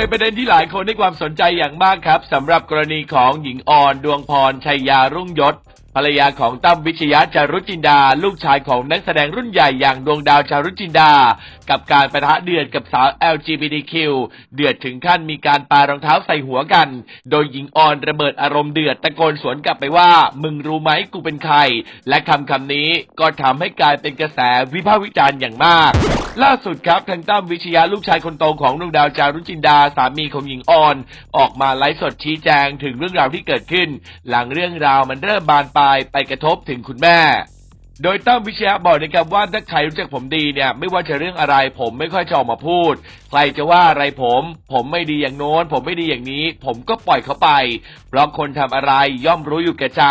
เป็นประเด็นที่หลายคนให้ความสนใจอย่างมากครับสำหรับกรณีของหญิงอ่อนดวงพรชัยยารุ่งยศ ภรรยาของตั้มวิชยะจารุจินดา ลูกชายของนักแสดงรุ่นใหญ่อย่างดวงดาวจารุจินดา กับการประทะเดือดกับสาว LGBTQ เดือดถึงขั้นมีการปารองเท้าใส่หัวกัน โดยหญิงออนระเบิดอารมณ์เดือดตะโกนสวนกลับไปว่า มึงรู้ไหมกูเป็นใคร และคำคำนี้ก็ทำให้กลายเป็นกระแสวิพากษ์วิจารณ์อย่างมาก ล่าสุดครับทางตั้มวิชยาลูกชายคนโตของดวงดาวจารุจินดาสามีของหญิงออน ออกมาไลฟ์สดชี้แจงถึงเรื่องราวที่เกิดขึ้น หลังเรื่องราวมันเริ่มบานปลายไปกระทบถึงคุณแม่ โดยตั้มวิชยาบอกนะครับว่าถ้าใครรู้จักผมดีเนี่ยไม่ว่าจะเรื่องอะไรผมไม่ค่อยจะออกมาพูด ใครจะว่าอะไรผม ผมไม่ดีอย่างโน้น ผมไม่ดีอย่างนี้ ผมก็ปล่อยเขาไปเพราะคนทำอะไรย่อมรู้อยู่แก่ใจ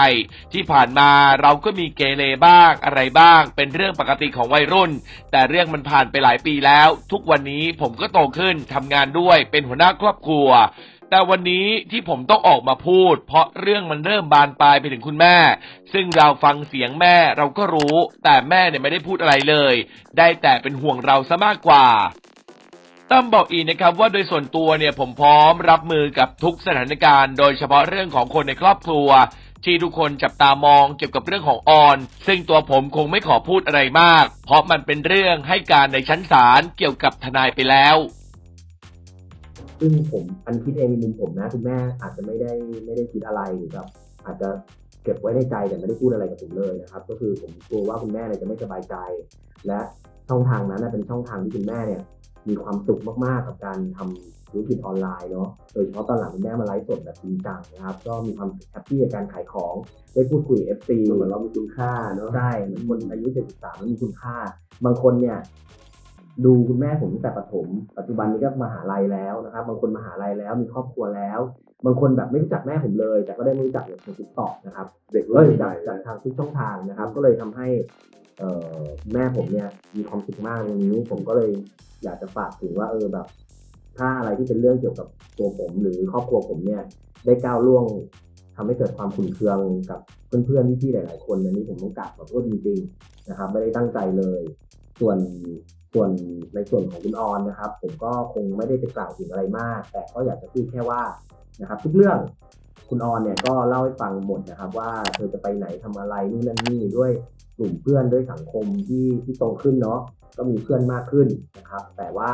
ที่ผ่านมาเราก็มีเกเรบ้างอะไรบ้าง เป็นเรื่องปกติของวัยรุ่น แต่เรื่องมันผ่านไปหลายปีแล้ว ทุกวันนี้ผมก็โตขึ้นทำงานด้วยเป็นหัวหน้าครอบครัว แต่วันนี้ที่ผมต้องออกมาพูด เพราะเรื่องมันเริ่มบานปลายไปถึงคุณแม่ ซึ่งเราฟังเสียงแม่เราก็รู้ แต่แม่เนี่ยไม่ได้พูดอะไรเลย ได้แต่เป็นห่วงเราซะมากกว่าตั้มบอกอีกนะครับว่าโดยส่วนตัวเนี่ยผมพร้อมรับมือกับทุกสถานการณ์ โดยเฉพาะเรื่องของคนในครอบครัว ที่ทุกคนจับตามองเกี่ยวกับเรื่องของออน ซึ่งตัวผมคงไม่ขอพูดอะไรมาก เพราะมันเป็นเรื่องให้การในชั้นศาลเกี่ยวกับทนายไปแล้ว ซึ่งผมอันคิดเองในมุมผมนะคุณแม่อาจจะไม่ได้ไม่ได้คิดอะไรหรือแบบอาจจะเก็บไว้ในใจแต่ไม่ได้พูดอะไรกับผมเลยนะครับ ก็คือผมกลัวว่าคุณแม่เนี่ยจะไม่สบายใจ และช่องทางนั้นนะเป็นช่องทางที่คุณแม่เนี่ยมีความสุขมากๆ กับการทำธุรกิจออนไลน์เนาะ โดยเฉพาะตอนหลังคุณแม่มาไลฟ์สดแบบจริงจังนะครับ ก็มีความแฮปปี้กับการขายของ ได้พูดคุยเอฟซีเหมือนเรามีคุณค่าเนาะ ใช่เหมือนคนอายุ 73มันมีคุณค่า บางคนเนี่ย ดูคุณแม่ผมตั้งแต่ประถม ปัจจุบันนี้ก็มหาลัยแล้วนะครับ บางคนมหาลัยแล้วมีครอบครัวแล้ว บางคนแบบไม่รู้จักแม่ผมเลย แต่ก็ได้รู้จักจากทางติ๊กต็อกนะครับเด็กเอ้รุ่ยนใหจากม่จากทางทุกช่องทางนะครับ ก็เลยทำให้เอ่อแม่ผมเนี่ยมีความสุขมากตรงนี้ ผมก็เลยอยากจะฝากถึงว่าเออแบบ ถ้าอะไรที่เป็นเรื่องเกี่ยวกับตัวผม หรือครอบครัวผมเนี่ย ได้ก้าวล่วงทำให้เกิดความขุ่นเคืองกับเพื่อนๆพี่ๆหลาย ๆ คนอันนี้ผมต้องกราบขอโทษจริงๆนะครับ ไม่ได้ตั้งใจเลย ส่วน ส่วนในส่วนของคุณออนนะครับ ผมก็คงไม่ได้ไปกล่าวถึงอะไรมาก แต่ก็อยากจะพูดแค่ว่านะครับทุกเรื่องคุณออนเนี่ยก็เล่าให้ฟังหมดนะครับ ว่าเธอจะไปไหนทำอะไรนู่นนั่นนี่ด้วยกลุ่มเพื่อนด้วยสังคมที่ที่โตขึ้นเนาะก็มีเพื่อนมากขึ้นนะครับ แต่ว่า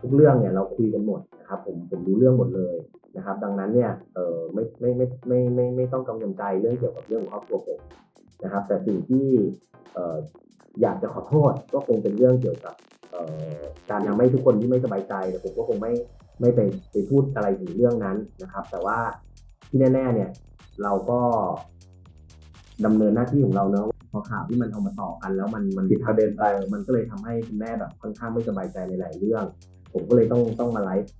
ทุกเรื่องเนี่ยเราคุยกันหมดนะครับผมผมรู้เรื่องหมดเลยนะครับ ดังนั้นเนี่ยไม่ไม่ไม่ไม่ไม่ไม่ต้องกังวลใจเรื่องเกี่ยวกับเรื่องของครอบครัวผม นะครับ แต่สิ่งที่ออยากจะขอโทษก็คงเป็นเรื่องเกี่ยวกับการทำให้ทุกคนที่ไม่สบายใจแต่ผมก็คงไม่ไม่ไปไปพูดอะไรถึงเรื่องนั้นนะครับ แต่ว่าที่แน่ ๆ เนี่ยเราก็ดำเนินหน้าที่ของเราเนอะพอข่าวที่มันเอามาต่อกัน แล้วมันมันผิดประเด็นไปมันก็เลยทำให้คุณแม่แบบค่อนข้างไม่สบายใจในหลายเรื่อง ผมก็เลยต้องต้องมาไลฟ์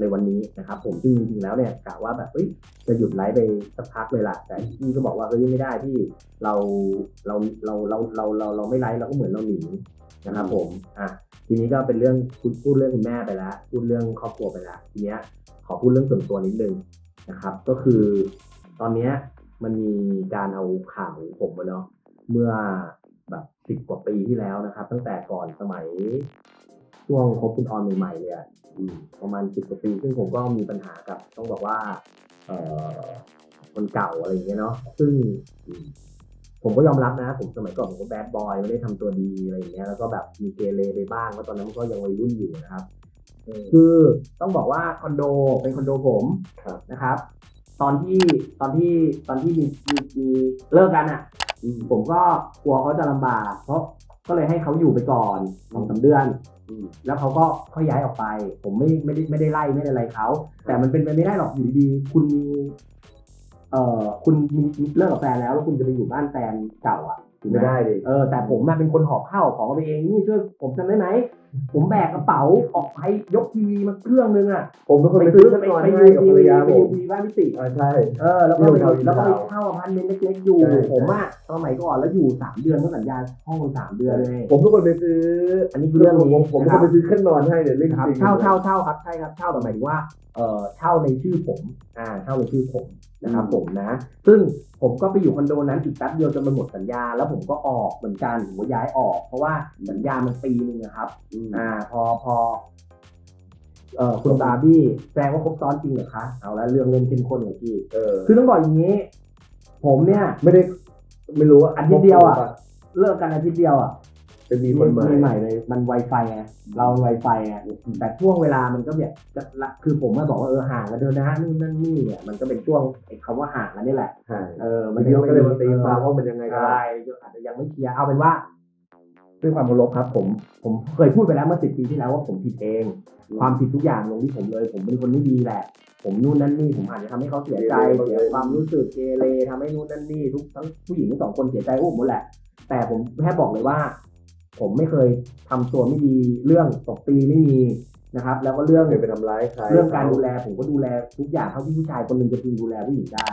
ในวันนี้นะครับผมซึ่งจริงๆแล้วเนี่ยกะว่าแบบเอ้ยจะหยุดไลฟ์ไปสักพักเลยล่ะแต่พี่ก็บอกว่าเฮ้ยไม่ได้ที่เราเราเราเราเราเราเราไม่ไลฟ์เราก็เหมือนเราหนีนะครับผมอะทีนี้ก็เป็นเรื่องคุณพูดเรื่องคุณแม่ไปแล้วพูดเรื่องครอบครัวไปแล้วทีเนี้ยขอพูดเรื่องส่วนตัวนิดนึงนะครับ ก็คือตอนเนี้ยมันมีการเอาข่าวของผมมาเนาะเมื่อแบบสิบ10กว่าปีที่แล้วนะครับ ตั้งแต่ก่อนสมัย ช่วงคบคุณออนใหม่ๆเลยอะอืมประมาณสิบกว่าปีซึ่งผมก็มีปัญหากับ ต้องบอกว่า เอ่อคนเก่าอะไรอย่างเงี้ยเนาะซึ่งอืมผมก็ยอมรับนะ ผมสมัยก่อนผมก็แบดบอยไม่ได้ทำตัวดีอะไรอย่างเงี้ยแล้วก็แบบมีเกเรไปบ้างเพราะตอนนั้นก็ยังวัยรุ่นอยู่นะครับคือต้องบอกว่าคอนโดเป็นคอนโดผมครับ นะครับ ตอนที่ตอนที่ตอนที่มีมีมีเลิกกันอะ อืม ผมก็กลัวเขาจะลำบาก เพราะ ก็เลยให้เขาอยู่ไปก่อนสองสามเดือนอืมแล้วเขาก็ค่อยย้ายออกไป ผมไม่ไม่ได้ไม่ได้ไล่ไม่ได้อะไรเขา แต่มันเป็นไปไม่ได้หรอกอยู่ดีๆคุณมีเอ่อคุณมีเลิกกับแฟนแล้วแล้วคุณจะไปอยู่บ้านแฟนเก่าอะถูกหไม่ได้ดิ เออแต่ผมมาเป็นคนหอบข้าวของเอาไปเองนี่ช่วยผมจำได้ไหมผมแบกกระเป๋าออกไปยกทีวีมาเครื่องนึงอะผมเป็นคนไปไปซื้ซื้ออไปนอนไปให้อยู่กับทีภรรวียาไปผอมยู่ทีวีบ้านพิติอ่าใช่เออแล้วก็เรื่ไปองราวแล้วก็ไปยาวเช่าอพาร์ตเมนต์เล็กๆอยู่ใช่ผมอะสมัยก่อนแล้วอยู่สามเดือนก็สัญญาห้องสามเดือนเลยผมเป็นคนไปซื้อ อันนี้คือเรื่องนี้ผมผมเป็นนะคครันบไปซื้อเครื่องนอนให้เนี่ยเรื่องครับจริงเช่าเช่าเช่าครับใช่ครับเช่าแต่หมายถึงว่าเอ่อเช่าในชื่อผมอ่าเช่าในชื่อผมนะครับผมนะ ซึ่งผมก็ไปอยู่คอนโดนั้นอีกแป๊บเดียวจนมันหมดสัญญา แล้วผมก็ออกเหมือนกันผมก็ย้ายออก เพราะว่าสัญญามันปีนึงนะครับอืมอ่า พอพอเออคุณบาร์บี้แสดงว่าครบซ้อนจริงเหรอคะเอาละเรื่องเล่นเข้มข้นของพี่ เออ คือต้องบอกอย่างนี้ ผมเนี่ยไม่ได้ ไม่รู้ว่าอาทิตย์เดียวอะเลิกกันอาทิตย์เดียวอะจะมีคนใหม่ใหม่เลย มันไวไฟไงเราไวไฟไงแต่ช่วงเวลามันก็แบบจะละคือผมมาบอกว่าเออห่างกันเดินนะนู่นนั่นนี่เนี่ยมันก็เป็นช่วงไอ้คำว่าห่างกันนี่แหละใช่เออมันเดียวก็เลยมาตีความว่ามันยังไงกันใช่อาจจะยังไม่เคลียร์เอาเป็นว่า ด้วยความเคารพครับผมผมเคยพูดไปแล้วเมื่อสิบปีที่แล้วว่าผมผิดเอง ความผิดทุกอย่างลงที่ผมเลย ผมเป็นคนไม่ดีแหละ ผมนู่นนั่นนี่ผมอาจจะทำให้เขาเสียใจเสียความรู้สึกเกเรทำให้นู่นนั่นนี่ทุกทั้งผู้หญิงทั้งสองคนเสียใจอุ้มหมดแหละ แต่ผมแค่บอกเลยว่า ผมไม่เคยทำตัวไม่ดีเรื่องตบตีไม่มีนะครับ แล้วก็เรื่องเคยไปทำร้ายใครเรื่องการดูแลผมก็ดูแลทุกอย่างเท่าที่ผู้ชายคนหนึ่งจะพึงดูแลผู้หญิงได้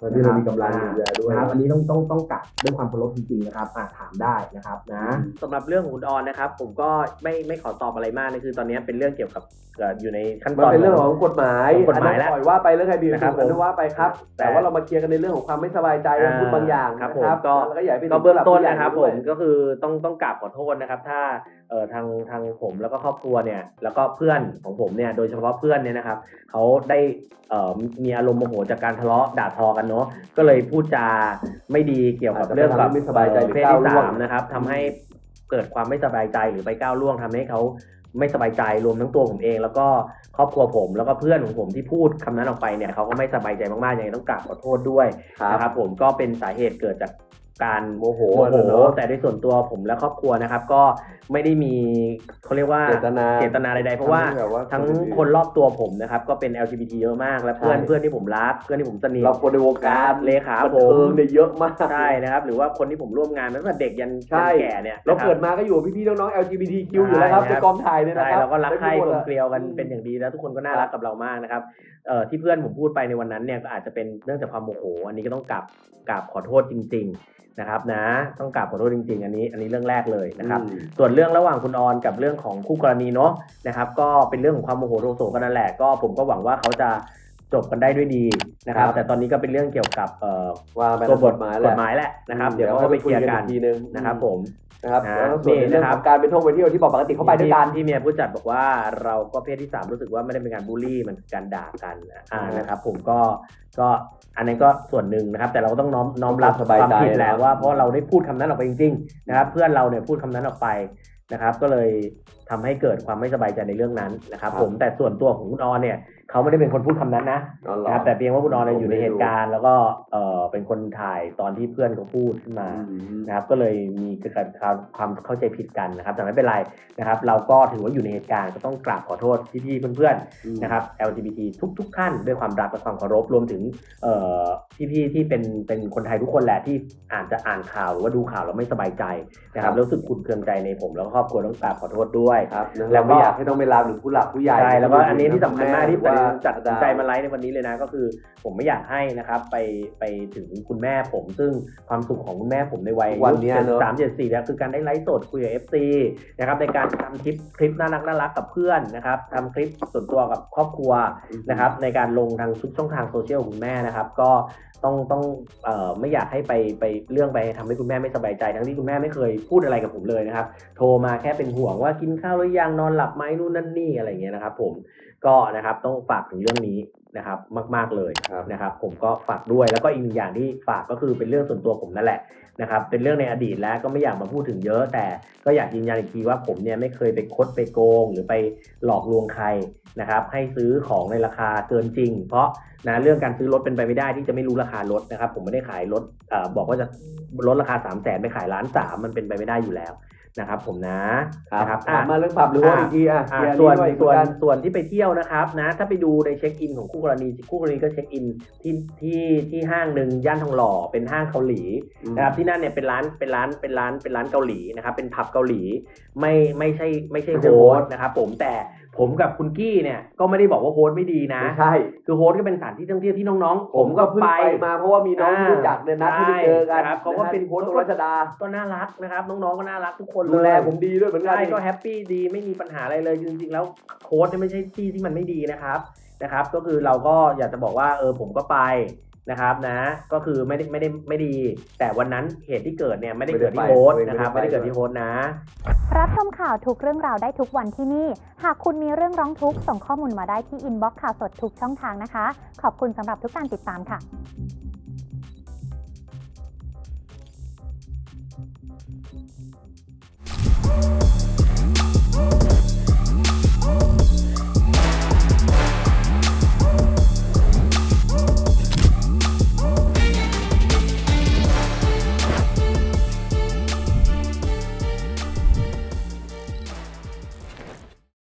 ตอนที่เรามีกำลังดูแลด้วย นะครับอันนี้ต้องต้องต้องกลับด้วยความเคารพจริงๆนะครับอ่าถามได้นะครับนะ สำหรับเรื่องของคุณออนนะครับ ผมก็ไม่ไม่ขอตอบอะไรมากนะคือตอนนี้เป็นเรื่องเกี่ยวกับเอ่ออยู่ในขั้นมันตอนเป็นเรื่องของกฎหมายของกฎหมายอันนั้นแล้วปล่อยว่าไปเรื่องใครผิดนะครับถูกอันนั้นว่าไปครับ แต่ แต่ว่าเรามาเคลียร์กันในเรื่องของความไม่สบายใจอ่าพูดบางอย่างครับนะผมครับก็ แล้วก็อย่าให้ไปก็เบื้องต้นถึนะครับผู้ผใหญ่มด้วยก็คือต้องต้องกราบขอโทษนะครับ ถ้าเอ่อทางทางผมแล้วก็ครอบครัวเนี่ยแล้วก็เพื่อนของผมเนี่ยโดยเฉพาะเพื่อนเนี่ยนะครับเขาได้เอ่อมีอารมณ์โมโหจากการทะเลาะด่าทอกันเนาะก็เลยพูดจาไม่ดีเกี่ยวกับเรื่องกับไม่สบายใจหรือเพศก้าวที่ล่วงสามนะครับทำให้เกิดความไม่สบายใจหรือไปก้าวล่วงทำให้เขาไม่สบายใจรวมทั้งตัวผมเอง แล้วก็ครอบครัวผมแล้วก็เพื่อนของผมที่พูดคำนั้นออกไปเนี่ยเขาก็ไม่สบายใจมากๆยังไงต้องกราบขอโทษด้วยครับนะครับผมก็เป็นสาเหตุเกิดจาก การโมโหโมโห เนอะแต่ในส่วนตัวผมและครอบครัวนะครับ ก็ไม่ได้มีเขาเรียกว่าเจตนาเจตนาใดๆเพราะว่าทำให้แบบว่าทั้งคนรอบตัวผมนะครับ ก็เป็น LGBT เยอะมากและเพื่อนใช่ เพื่อนที่ผมรักเพื่อนที่ผมสนิท เราคนในวงการเลขาบันผมเทิงเนี่ยเยอะมาก ใช่นะครับ หรือว่าคนที่ผมร่วมงานตั้งแต่เด็กยันใช่ ยันแก่เนี่ยเรานะครับเกิดมาก็อยู่กับพี่ๆน้องๆ LGBTQ อยู่แล้วครับใช่ในครับ กองถ่ายเนี่ยนะใช่ครับเราก็รักใคร่ไม่กลพูดมอะเกลียวกันเป็นอย่างดีแล้วทุกคนก็น่ารักกับเรามากนะครับเอ่อที่เพื่อนผมพูดไปในวันนั้นเนี่ยก็อาจจะเป็นเนื่องจากความโมโห อันนี้ก็ต้องกราบกราบขอโทษจริงๆ นะครับนะต้องกราบขอโทษจริง ๆ อันนี้อันนี้เรื่องแรกเลยนะครับอืมส่วนเรื่องระหว่างคุณออนกับเรื่องของคู่กรณีเนาะนะครับก็เป็นเรื่องของความโมโหโทโสกันนั่นแหละก็ผมก็หวังว่าเขาจะจบกันได้ด้วยดีนะครับครับแต่ตอนนี้ก็เป็นเรื่องเกี่ยวกับเอ่อว่าไปตัวบทกฎหมายแหกละฎหมายแหละนะครับ เดี๋ยวเขาก็ไปเคลียร์กันอีกทีนึงนะครับผม นะครับนะแล้วส่วนในนี่เรื่องนะครับของการไปท่องไปเที่ยวที่บอกปกติเข้าไปด้วยกันที่ที่เมียผู้จัดบอกว่าเราก็เพศที่สามรู้สึกว่าไม่ได้เป็นการบูลลี่มันคือการด่ากันอ่าอ่านนะครับ ผมก็ก็อันนั้นก็ส่วนหนึ่งนะครับ แต่เราก็ต้องน้อมน้อมรับสบายความใจผิดแหละนะว่าเพราะเราได้พูดคำนั้นออกไปจริงๆนะครับ เพื่อนเราเนี่ยพูดคำนั้นออกไปนะครับ ก็เลยทำให้เกิดความไม่สบายใจในเรื่องนั้นนะครับ ผมแต่ส่วนตัวของคุณออนเนี่ย เขาไม่ได้เป็นคนพูดคำนั้นนะอ๋อเหรอนะครับแต่เพียงว่าคุณออนเนี่ยอยู่ในผมไม่เหรู้ตุการณ์ แล้วก็เออเป็นคนถ่ายตอนที่เพื่อนเขาพูดขึ้นมาอืมนะครับ ก็เลยมีเกิดการความเข้าใจผิดกันนะครับ แต่ไม่เป็นไรนะครับ เราก็ถือว่าอยู่ในเหตุการณ์ก็ต้องกราบขอโทษพี่ๆเพื่อนๆนะครับ LGBT ทุก ๆ ท่านด้วยความรักและความเคารพรวมถึงเอ่อพี่ๆที่เป็นเป็นคนไทยทุกคนแหละที่อาจจะอ่านข่าวหรือว่าดูข่าวแล้วไม่สบายใจนะครับแล้วรู้สึกขุ่นเคืองใจในผมแล้วก็ครอบครัวต้องกราบขอโทษด้วยครับนะแล้เราวก็ไม่อยากให้ต้องไปลามถึงผู้หลักผู้ใหญ่ใช่แล้วก็อันนี้ที่สำคัญมากที่ผมว่าจัดสินใจมาไลฟ์ในวันนี้เลยนะ ก็คือผมไม่อยากให้นะครับ ไปไปถึงคุณแม่ผม ซึ่งความสุขของคุณแม่ผมในวัยวันเนี้ยเนอะสามเจ็ดสี่เนี่ยคือการได้ไลฟ์สดคุยกับเอฟซีนะครับในการทำคลิปคลิปน่ารักน่ารักกับเพื่อนนะครับทำคลิปส่วนตัวกับครอบครัวนะครับ ในการลงทางทุกช่องทางโซเชียลของคุณแม่นะครับ ก็ต้องต้องเอ่อไม่อยากให้ไปไปเรื่องไปทำให้คุณแม่ไม่สบายใจ ทั้งที่คุณแม่ไม่เคยพูดอะไรกับผมเลยนะครับ โทรมาแค่เป็นห่วงว่ากินข้าวหรือยังนอนหลับไหมนู่นนั่นนี่อะไรอย่างเงี้ยนะครับผมก็นะครับต้องฝากถึงเรื่องนี้นะครับมาก ๆเลยครับนะครับ ผมก็ฝากด้วยแล้วก็อีกหนึ่งอย่างที่ฝากก็คือเป็นเรื่องส่วนตัวผมนั่นแหละนะครับ เป็นเรื่องในอดีตแล้วก็ไม่อยากมาพูดถึงเยอะ แต่ก็อยากยืนยันอีกทีว่าผมเนี่ยไม่เคยไปคดไปโกง หรือไปหลอกลวงใครนะครับ ให้ซื้อของในราคาเกินจริง เพราะนะเรื่องการซื้อรถเป็นไปไม่ได้ที่จะไม่รู้ราคารถนะครับ ผมไม่ได้ขายรถเอ่อบอกว่าจะลดราคา3 0 0แสนไปขายล้านสามมันเป็นไปไม่ได้อยู่แล้ว นะครับผมนะครับนะครับถามอะมาเรื่องปรับหรือว่าอะอีกทีอะอ่าเคลียร์ส่วนด้วยส่วนเหมือนกันส่วนที่ไปเที่ยวนะครับนะถ้าไปดูในเช็คอินของคู่กรณีคู่กรณีก็เช็คอินที่ที่ที่ห้างหนึ่งย่านทองหล่อเป็นห้างเกาหลีนะครับที่นั่นเนี่ยเป็นร้านเป็นร้านเป็นร้านเป็นร้านเกาหลีนะครับเป็นผับเกาหลีไม่ไม่ใช่ไม่ใช่ไม่โฮใช่โฮสสต์ต์นะครับผมแต่ ผมกับคุณกี้เนี่ยก็ไม่ได้บอกว่าโฮสต์ไม่ดีนะ ไม่ใช่ คือโฮสต์ก็เป็นสถานที่ท่องเที่ยวที่น้องๆผมก็เพิ่งไปมาเพราะว่ามีน้องที่รู้จักเนี่ยนัดให้ไปเจอกันใช่ครับเขาก็เป็นโพสต์ตรงรัชดาก็น่ารักนะครับ น้องๆก็น่ารักทุกคนดูแลเยผมดีด้วยเหมือนกัน ใช่ก็แฮปปี้ดีไม่มีปัญหาอะไรเลยจริงๆแล้วโค้ดเนี่ยไม่ใช่ที่ที่มันไม่ดีนะครับนะครับ ก็คือเราก็อยากจะบอกว่าเออผมก็ไป นะครับนะก็คือไม่ได้ไม่ได้ไม่ดี แต่วันนั้นเหตุที่เกิดเนี่ยไม่ได้ไม่ได้เกิดที่ไปโฮสต์ไม่ได้นะครับไปไม่ได้เกิดที่โฮสต์นะ รับชมข่าวทุกเรื่องราวได้ทุกวันที่นี่ หากคุณมีเรื่องร้องทุกข์ส่งข้อมูลมาได้ที่อินบ็อกซ์ข่าวสดทุกช่องทางนะคะ ขอบคุณสำหรับทุกการติดตามค่ะ